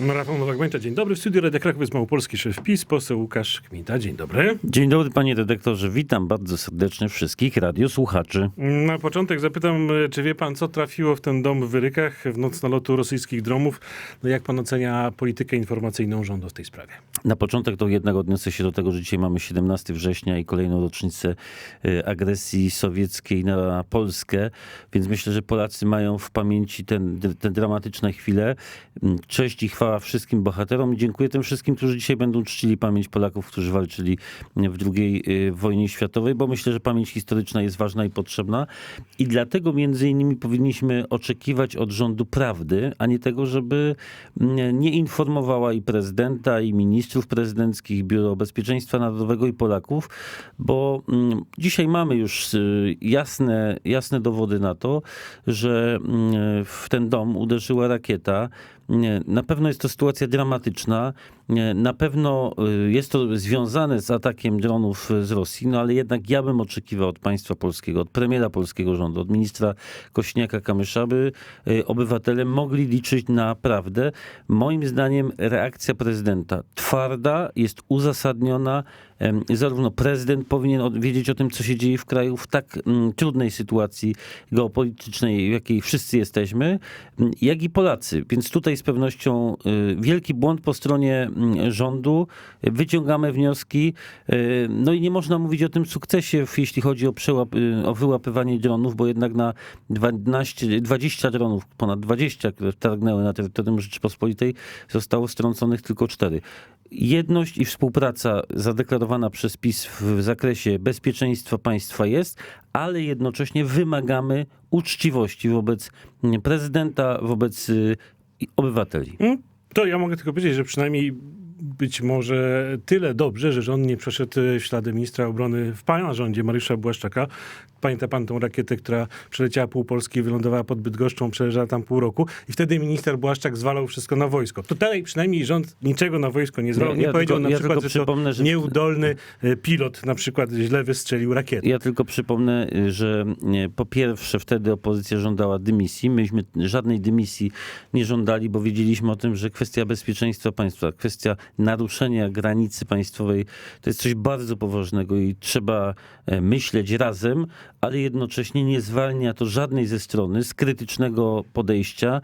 Rafał Nowak-Bańcza, dzień dobry. W studiu Radia Kraków jest Małopolski szef PiS, poseł Łukasz Kmita. Dzień dobry. Dzień dobry panie redaktorze, witam bardzo serdecznie wszystkich radiosłuchaczy. Na początek zapytam, czy wie pan, co trafiło w ten dom w Wyrykach w noc nalotu rosyjskich dronów? No jak pan ocenia politykę informacyjną rządu w tej sprawie? Na początek to jednak odniosę się do tego, że dzisiaj mamy 17 września i kolejną rocznicę e, agresji sowieckiej na Polskę, więc myślę, że Polacy mają w pamięci ten, te dramatyczne chwile. Mm, Cześć i chwała wszystkim bohaterom i dziękuję tym wszystkim, którzy dzisiaj będą czcili pamięć Polaków, którzy walczyli w II e, wojnie światowej, bo myślę, że pamięć historyczna jest ważna i potrzebna i dlatego między innymi powinniśmy oczekiwać od rządu prawdy, a nie tego, żeby mm, nie informowała i prezydenta, i ministrów prezydenckich, Biuro Bezpieczeństwa Narodowego i Polaków, bo mm, dzisiaj mamy już y, jasne, jasne dowody na to, że mm, w ten dom uderzyła rakieta. Nie, Na pewno jest to sytuacja dramatyczna. Na pewno y, jest to związane z atakiem dronów z Rosji, no ale jednak ja bym oczekiwał od państwa polskiego, od premiera polskiego rządu, od ministra Kośniaka-Kamysza, by y, obywatele mogli liczyć na prawdę. Moim zdaniem reakcja prezydenta twarda, jest uzasadniona. Zarówno prezydent powinien wiedzieć o tym, co się dzieje w kraju w tak mm, trudnej sytuacji geopolitycznej, w jakiej wszyscy jesteśmy, mm, jak i Polacy. Więc tutaj z pewnością y, wielki błąd po stronie rządu. Wyciągamy wnioski. y, No i nie można mówić o tym sukcesie, jeśli chodzi o, przełap, y, o wyłapywanie dronów, bo jednak na 12, 20 dronów, ponad 20, które targnęły na terytorium Rzeczypospolitej, zostało strąconych tylko 4 jedność i współpraca zadeklarowana przez PiS w zakresie bezpieczeństwa państwa jest, ale jednocześnie wymagamy uczciwości wobec mm, prezydenta, wobec y, obywateli. Hmm? To ja mogę tylko powiedzieć, że przynajmniej być może tyle dobrze, że rząd nie przeszedł e, ślady ministra obrony w pana rządzie, Mariusza Błaszczaka. Pamięta pan tą rakietę, która przeleciała pół Polski, wylądowała pod Bydgoszczą, przeleżała tam pół roku i wtedy minister Błaszczak zwalał wszystko na wojsko. Tutaj przynajmniej rząd niczego na wojsko nie zwalał. Ja- Nie ja powiedział tylko- na ja przykład, że to że- nieudolny e, pilot na przykład źle wystrzelił rakietę. Ja tylko przypomnę, że y, po pierwsze wtedy opozycja żądała dymisji. Myśmy żadnej dymisji nie żądali, bo wiedzieliśmy o tym, że kwestia bezpieczeństwa państwa, kwestia naruszenia granicy państwowej to jest coś bardzo poważnego i trzeba e, myśleć razem, ale jednocześnie nie zwalnia to żadnej ze strony z krytycznego podejścia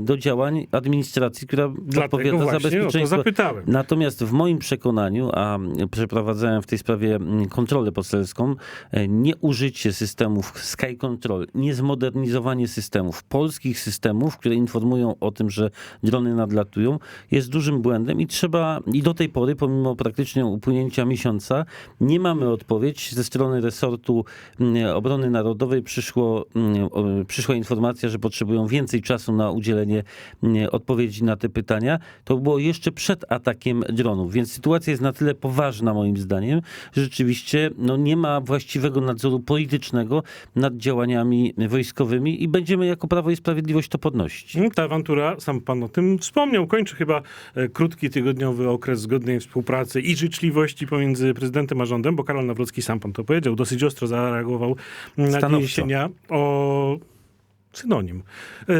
do działań administracji, która Dlatego odpowiada za bezpieczeństwo. Natomiast w moim przekonaniu, a przeprowadzałem w tej sprawie kontrolę poselską, e, nie użycie systemów Sky Control, nie zmodernizowanie systemów, polskich systemów, które informują o tym, że drony nadlatują, jest dużym błędem i trzeba, i do tej pory, pomimo praktycznie upłynięcia miesiąca, nie mamy odpowiedź ze strony resortu mm, obrony narodowej przyszło, mm, przyszła informacja, że potrzebują więcej czasu na udzielenie mm, odpowiedzi na te pytania. To było jeszcze przed atakiem dronów, więc sytuacja jest na tyle poważna moim zdaniem, że rzeczywiście no, nie ma właściwego nadzoru politycznego nad działaniami wojskowymi i będziemy jako Prawo i Sprawiedliwość to podnosić. Ta awantura, sam pan o tym wspomniał, kończy chyba e, krótki tygodniowy okres zgodnej współpracy i życzliwości pomiędzy prezydentem a rządem, bo Karol Nawrocki, sam pan to powiedział, dosyć ostro zareagował na doniesienia o synonim e,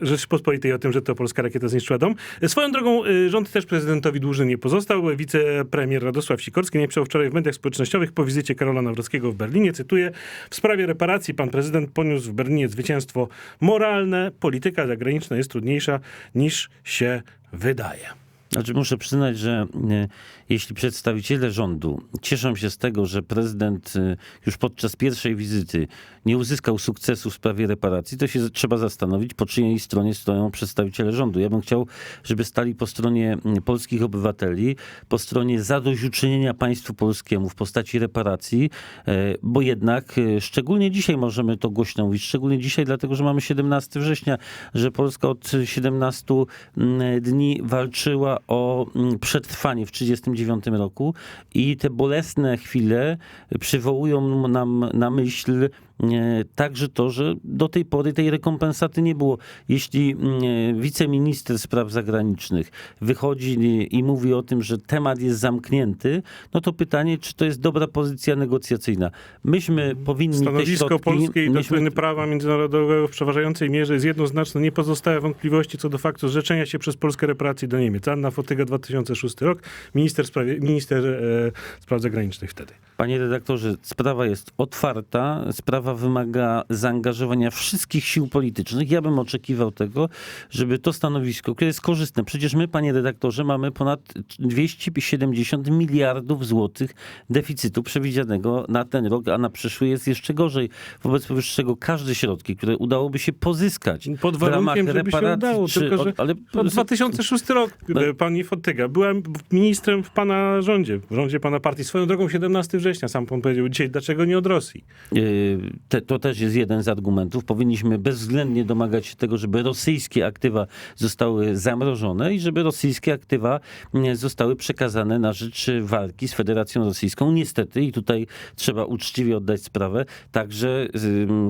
Rzeczypospolitej o tym, że to polska rakieta zniszczyła dom. Swoją drogą e, rząd też prezydentowi dłużny nie pozostał. Wicepremier Radosław Sikorski napisał wczoraj w mediach społecznościowych po wizycie Karola Nawrockiego w Berlinie, cytuję, w sprawie reparacji pan prezydent poniósł w Berlinie zwycięstwo moralne, polityka zagraniczna jest trudniejsza niż się wydaje. Znaczy muszę przyznać, że e, jeśli przedstawiciele rządu cieszą się z tego, że prezydent e, już podczas pierwszej wizyty nie uzyskał sukcesu w sprawie reparacji, to się trzeba zastanowić, po czyjej stronie stoją przedstawiciele rządu. Ja bym chciał, żeby stali po stronie polskich obywateli, po stronie zadośćuczynienia państwu polskiemu w postaci reparacji, e, bo jednak szczególnie dzisiaj możemy to głośno mówić, szczególnie dzisiaj dlatego, że mamy 17 września, że Polska od 17 mm, dni walczyła o mm, przetrwanie w 1939 roku i te bolesne chwile przywołują nam na myśl także to, że do tej pory tej rekompensaty nie było. Jeśli mm, e, wiceminister spraw zagranicznych wychodzi i- mówi o tym, że temat jest zamknięty, no to pytanie, czy to jest dobra pozycja negocjacyjna. Myśmy powinni te Stanowisko środki... polskiej myśmy- doktryny prawa międzynarodowego w przeważającej mierze jest jednoznaczne. Nie pozostałe wątpliwości co do faktu zrzeczenia się przez Polskę reparacji do Niemiec. Anna Fotyga, 2006 rok, minister, sprawie, minister e, spraw zagranicznych wtedy. Panie redaktorze, sprawa jest otwarta, sprawa wymaga zaangażowania wszystkich sił politycznych. Ja bym oczekiwał tego, żeby to stanowisko, które jest korzystne, przecież my, panie redaktorze, mamy ponad 270 miliardów złotych deficytu przewidzianego na ten rok, a na przyszły jest jeszcze gorzej. Wobec powyższego każde środki, które udałoby się pozyskać Pod w ramach warunkiem, żeby się reparacji, udało. czy Tylko, że ale to 2006 rok, No. e, pani Fotyga. Byłem ministrem w pana rządzie, w rządzie pana partii. Swoją drogą 17 września, sam pan powiedział dzisiaj, dlaczego nie od Rosji? Yy, Te, to też jest jeden z argumentów. Powinniśmy bezwzględnie domagać się tego, żeby rosyjskie aktywa zostały zamrożone i żeby rosyjskie aktywa mm, zostały przekazane na rzecz walki z Federacją Rosyjską. Niestety, i tutaj trzeba uczciwie oddać sprawę, także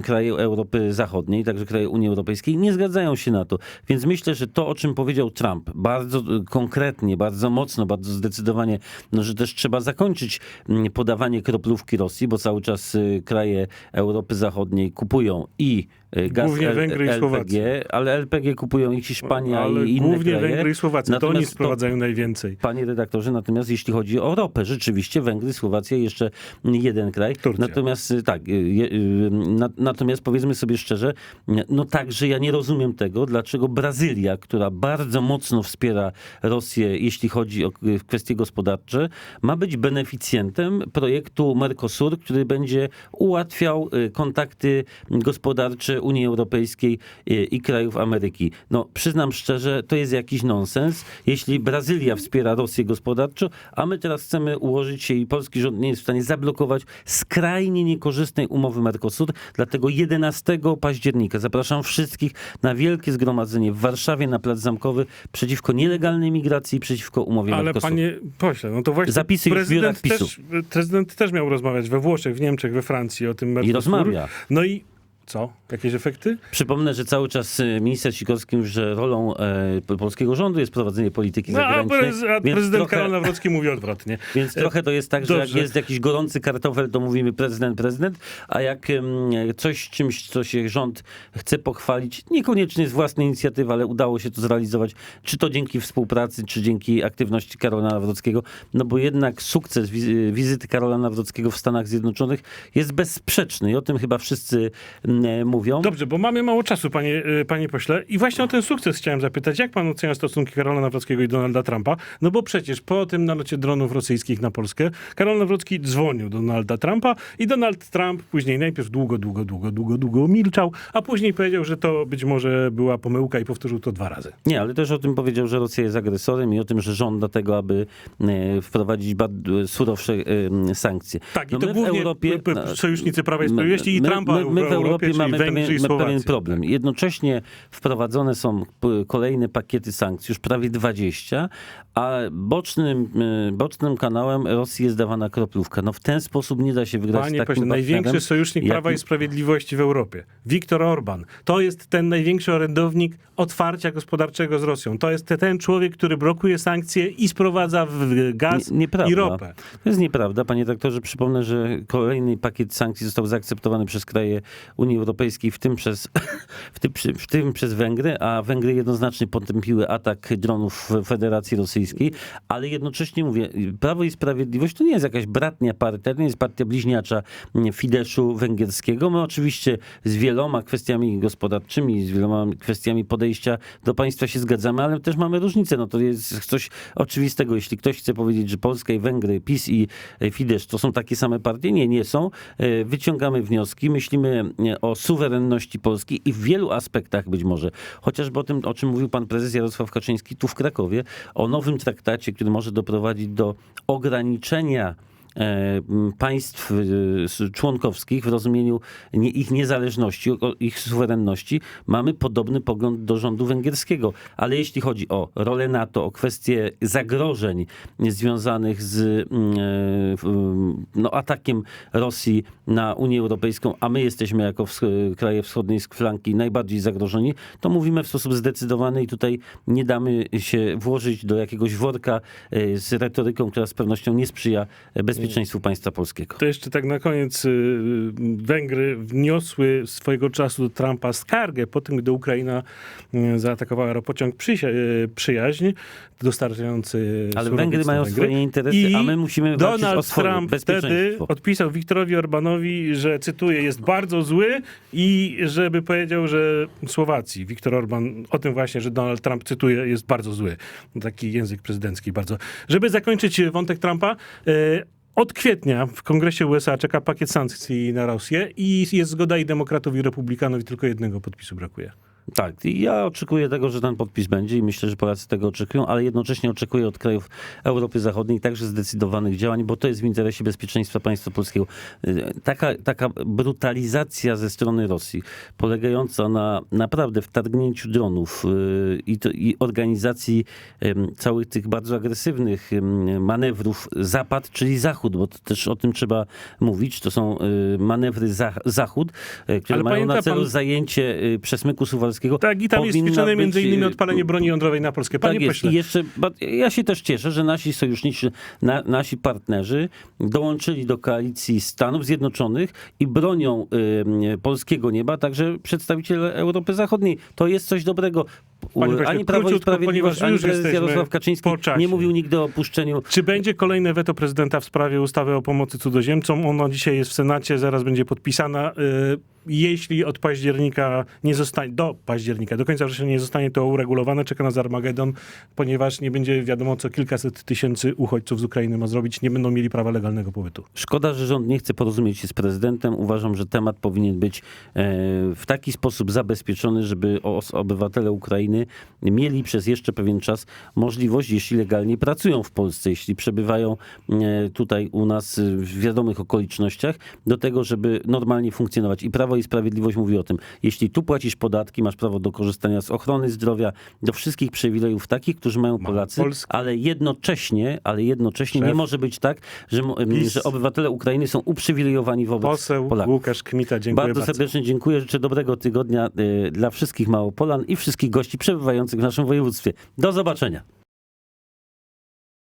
kraje Europy Zachodniej, także kraje Unii Europejskiej nie zgadzają się na to. Więc myślę, że to, o czym powiedział Trump, bardzo y, konkretnie, bardzo mocno, bardzo zdecydowanie, no, że też trzeba zakończyć mm, podawanie kroplówki Rosji, bo cały czas y, kraje Europy Zachodniej kupują i gaz Głównie Węgry i LPG, Słowacja. ale LPG kupują i Hiszpania Ale i inne głównie kraje. Węgry i Słowacja. To oni Natomiast to- sprowadzają najwięcej. Panie redaktorze, natomiast jeśli chodzi o ropę, rzeczywiście Węgry, Słowacja i jeszcze jeden kraj. Turcja. Natomiast y, tak, y, y, y, na, natomiast powiedzmy sobie szczerze, no także ja nie rozumiem tego, dlaczego Brazylia, która bardzo mocno wspiera Rosję, jeśli chodzi o y, kwestie gospodarcze, ma być beneficjentem projektu Mercosur, który będzie ułatwiał y, kontakty gospodarcze Unii Europejskiej y, i krajów Ameryki. No przyznam szczerze, to jest jakiś nonsens. Jeśli Brazylia wspiera Rosję gospodarczo, a my teraz chcemy ułożyć się i polski rząd nie jest w stanie zablokować skrajnie niekorzystnej umowy Mercosur, dlatego 11 października zapraszam wszystkich na wielkie zgromadzenie w Warszawie na Plac Zamkowy przeciwko nielegalnej migracji, przeciwko umowie Ale Mercosur. panie pośle, no to właśnie Zapisy prezydent też, prezydent też miał rozmawiać we Włoszech, w Niemczech, we Francji o tym I Mercosur. rozmawia. No i co? Jakieś efekty? Przypomnę, że cały czas y, minister Sikorski mówi, że rolą e, po- polskiego rządu jest prowadzenie polityki No, a, zagranicznej. prez, a prezydent trochę- Karol Nawrocki mówi odwrotnie. Więc trochę to jest tak, że jak Dobrze. jest jakiś gorący kartofel, to mówimy prezydent, prezydent, a jak em, coś czymś, co się rząd chce pochwalić, niekoniecznie z własnej inicjatywy, ale udało się to zrealizować, czy to dzięki współpracy, czy dzięki aktywności Karola Nawrockiego, no bo jednak sukces wizy- wizyty Karola Nawrockiego w Stanach Zjednoczonych jest bezsprzeczny i o tym chyba wszyscy mm, mówią. Dobrze, bo mamy mało czasu, panie, y, panie pośle. I właśnie o ten sukces chciałem zapytać. Jak pan ocenia stosunki Karola Nawrockiego i Donalda Trumpa? No bo przecież po tym nalocie dronów rosyjskich na Polskę, Karol Nawrocki dzwonił do Donalda Trumpa i Donald Trump później najpierw długo, długo, długo, długo, długo milczał, a później powiedział, że to być może była pomyłka i powtórzył to dwa razy. Nie, ale też o tym powiedział, że Rosja jest agresorem i o tym, że żąda tego, aby e, wprowadzić surowsze e, sankcje. Tak, i No to my w głównie Europie- p- sojusznicy Prawa i Sprawiedliwości i Trumpa my, my w Europie mamy pewien, pewien problem. Jednocześnie wprowadzone są kolejne pakiety sankcji, już prawie 20, a bocznym, e, bocznym kanałem Rosji jest dawana kroplówka. No w ten sposób nie da się wygrać z Panie takim pośle, największy sojusznik jak- Prawa i Sprawiedliwości w Europie. Viktor Orban. To jest ten największy orędownik otwarcia gospodarczego z Rosją. To jest te- ten człowiek, który blokuje sankcje i sprowadza w gaz Nie- i ropę. To jest nieprawda, panie doktorze. Przypomnę, że kolejny pakiet sankcji został zaakceptowany przez kraje Unii Europejskiej, w tym przez, w tym, w tym przez Węgry, a Węgry jednoznacznie potępiły atak dronów Federacji Rosyjskiej, ale jednocześnie mówię, Prawo i Sprawiedliwość to nie jest jakaś bratnia partia, to nie jest partia bliźniacza mm, Fideszu węgierskiego. My oczywiście z wieloma kwestiami gospodarczymi, z wieloma kwestiami podejścia do państwa się zgadzamy, ale też mamy różnice. No to jest coś oczywistego. Jeśli ktoś chce powiedzieć, że Polska i Węgry, PiS i Fidesz to są takie same partie, nie, nie są. E, Wyciągamy wnioski, myślimy e, o suwerenności Polski i w wielu aspektach być może, chociażby o tym, o czym mówił pan prezes Jarosław Kaczyński tu w Krakowie, o nowym traktacie, który może doprowadzić do ograniczenia państw e, członkowskich w rozumieniu ich niezależności, ich suwerenności, mamy podobny pogląd do rządu węgierskiego. Ale jeśli chodzi o rolę NATO, o kwestie zagrożeń związanych z e, no, atakiem Rosji na Unię Europejską, a my jesteśmy jako kraje wschodniej flanki najbardziej zagrożeni, to mówimy w sposób zdecydowany i tutaj nie damy się włożyć do jakiegoś worka e, z retoryką, która z pewnością nie sprzyja e, bezpieczeństwu państwa polskiego. To jeszcze tak na koniec y, Węgry wniosły swojego czasu do Trumpa skargę po tym, gdy Ukraina y, zaatakowała aeropociąg y, przyjaźń dostarczający Ale Węgry mają Węgry. swoje interesy, I a my musimy walczyć o Donald swoje Trump wtedy odpisał Wiktorowi Orbanowi, że cytuję, jest bardzo zły i żeby powiedział, że Słowacji, Viktor Orban, o tym właśnie, że Donald Trump cytuje, jest bardzo zły. Taki język prezydencki bardzo. Żeby zakończyć wątek Trumpa, od kwietnia w Kongresie USA czeka pakiet sankcji na Rosję i jest zgoda i demokratów i republikanów i tylko jednego podpisu brakuje. Tak, i ja oczekuję tego, że ten podpis będzie i myślę, że Polacy tego oczekują, ale jednocześnie oczekuję od krajów Europy Zachodniej także zdecydowanych działań, bo to jest w interesie bezpieczeństwa państwa polskiego. Y, Taka, taka brutalizacja ze strony Rosji, polegająca na naprawdę wtargnięciu dronów y, i, to, i organizacji całych tych bardzo agresywnych manewrów Zapad, czyli Zachód, bo to też o tym trzeba mówić. To są y, manewry Zach- Zachód, które Ale mają na celu pan- zajęcie przesmyku suwalskiego. Tak, i tam jest ćwiczone być, między innymi y, odpalenie broni jądrowej na Polskę. Panie tak pośle, I jeszcze, ja się też cieszę, że nasi sojusznicy, na, nasi partnerzy dołączyli do koalicji Stanów Zjednoczonych i bronią y, polskiego nieba także przedstawiciele Europy Zachodniej. To jest coś dobrego. Panie pośle, ani Prawo i Sprawiedliwość, ani prezes Jarosław Kaczyński nie mówił nigdy o opuszczeniu Czy będzie kolejne weto prezydenta w sprawie ustawy o pomocy cudzoziemcom? Ono dzisiaj jest w Senacie, zaraz będzie podpisana. Y, Jeśli od października nie zostanie, do października, do końca września nie zostanie to uregulowane, czeka nas Armagedon, ponieważ nie będzie wiadomo, co kilkaset tysięcy uchodźców z Ukrainy ma zrobić, nie będą mieli prawa legalnego pobytu. Szkoda, że rząd nie chce porozumieć się z prezydentem. Uważam, że temat powinien być e, w taki sposób zabezpieczony, żeby obywatele Ukrainy mieli przez jeszcze pewien czas możliwość, jeśli legalnie pracują w Polsce, jeśli przebywają e, tutaj u nas w wiadomych okolicznościach, do tego, żeby normalnie funkcjonować. I Prawo i Sprawiedliwość mówi o tym, jeśli tu płacisz podatki, masz prawo do korzystania z ochrony zdrowia, do wszystkich przywilejów takich, którzy mają Polacy, ale jednocześnie, ale jednocześnie Szef. nie może być tak, że, PiS. że obywatele Ukrainy są uprzywilejowani wobec Poseł Polaków. Łukasz Kmita, dziękuję Bardzo bardzo. serdecznie dziękuję. Życzę dobrego tygodnia y, dla wszystkich Małopolan i wszystkich gości przebywających w naszym województwie. Do zobaczenia.